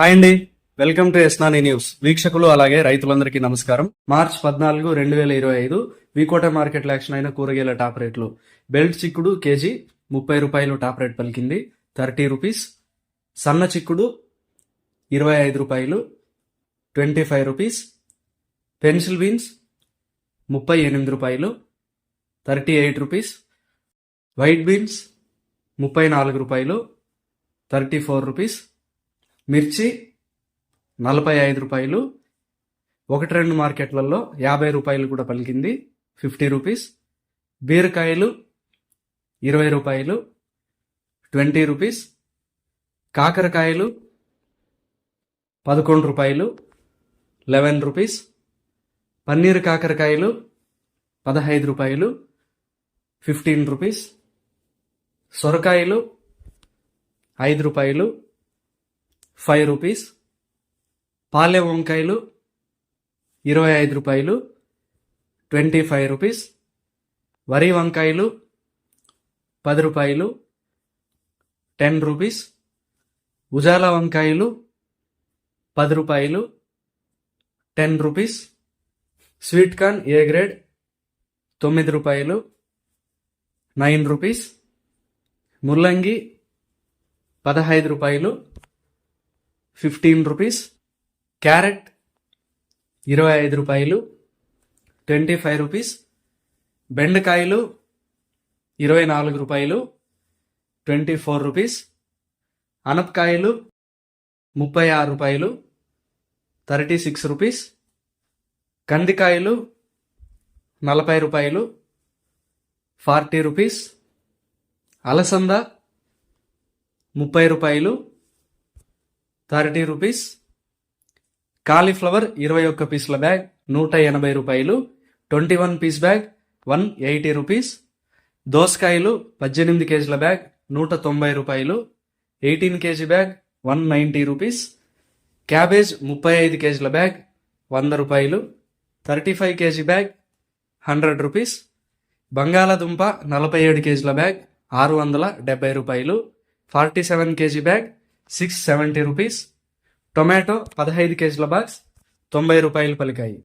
Hi అండి. Welcome to ఎస్నాని news. వీక్షకులు అలాగే రైతులందరికీ నమస్కారం. మార్చ్ పద్నాలుగు రెండు వేల ఇరవై ఐదు వీకోట మార్కెట్లో యాక్షన్ అయిన కూరగాయల టాప్ రేట్లు. బెల్ట్ చిక్కుడు కేజీ ముప్పై రూపాయలు టాప్ రేట్ పలికింది. Thirty rupees. సన్న చిక్కుడు ఇరవై ఐదు రూపాయలు twenty five rupees. Pencil beans ముప్పై ఎనిమిది రూపాయలు thirty eight rupees. White beans ముప్పై నాలుగు రూపాయలు థర్టీ ఫోర్ రూపీస్. మిర్చి నలభై ఐదు రూపాయలు. ఒకటి రెండు మార్కెట్లలో యాభై రూపాయలు కూడా పలికింది. Fifty rupees. బీరకాయలు ఇరవై రూపాయలు. Twenty rupees. కాకరకాయలు పదకొండు రూపాయలు. Eleven rupees. పన్నీర్ కాకరకాయలు పదహైదు రూపాయలు. Fifteen rupees. సొరకాయలు ఐదు రూపాయలు. Five rupees. పాలె వంకాయలు ఇరవై ఐదు రూపాయలు ట్వంటీ ఫైవ్ రూపీస్. వరి వంకాయలు పది రూపాయలు టెన్ రూపీస్. ఉజాల వంకాయలు పది రూపాయలు ten rupees. Sweet corn A grade? తొమ్మిది రూపాయలు నైన్ రూపీస్. ముల్లంగి పదహైదు రూపాయలు ఫిఫ్టీన్ రూపీస్. క్యారెట్ ఇరవై ఐదు రూపాయలు ట్వంటీ ఫైవ్ రూపీస్. బెండకాయలు ఇరవై నాలుగు రూపాయలు ట్వంటీ ఫోర్ రూపీస్. అనపకాయలు ముప్పై ఆరు రూపాయలు థర్టీ సిక్స్ రూపీస్. కందికాయలు నలభై రూపాయలు ఫార్టీ రూపీస్. అలసంద ముప్పై రూపాయలు థర్టీ రూపీస్. కాలీఫ్లవర్ ఇరవై ఒక్క పీసుల బ్యాగ్ నూట ఎనభై రూపాయలు. Twenty one piece bag one eighty rupees. దోసకాయలు పద్దెనిమిది కేజీల బ్యాగ్ నూట తొంభై రూపాయలు. Eighteen KG bag one ninety rupees. Cabbage ముప్పై ఐదు కేజీల బ్యాగ్ వంద రూపాయలు. Thirty five KG bag hundred rupees. బంగాళాదుంప నలభై ఏడు కేజీల బ్యాగ్ ఆరు వందల డెబ్బై రూపాయలు. Forty seven KG bag six seventy rupees. Tomato పదహైదు కేజీల బాక్స్ తొంభై రూపాయలు పలికాయి.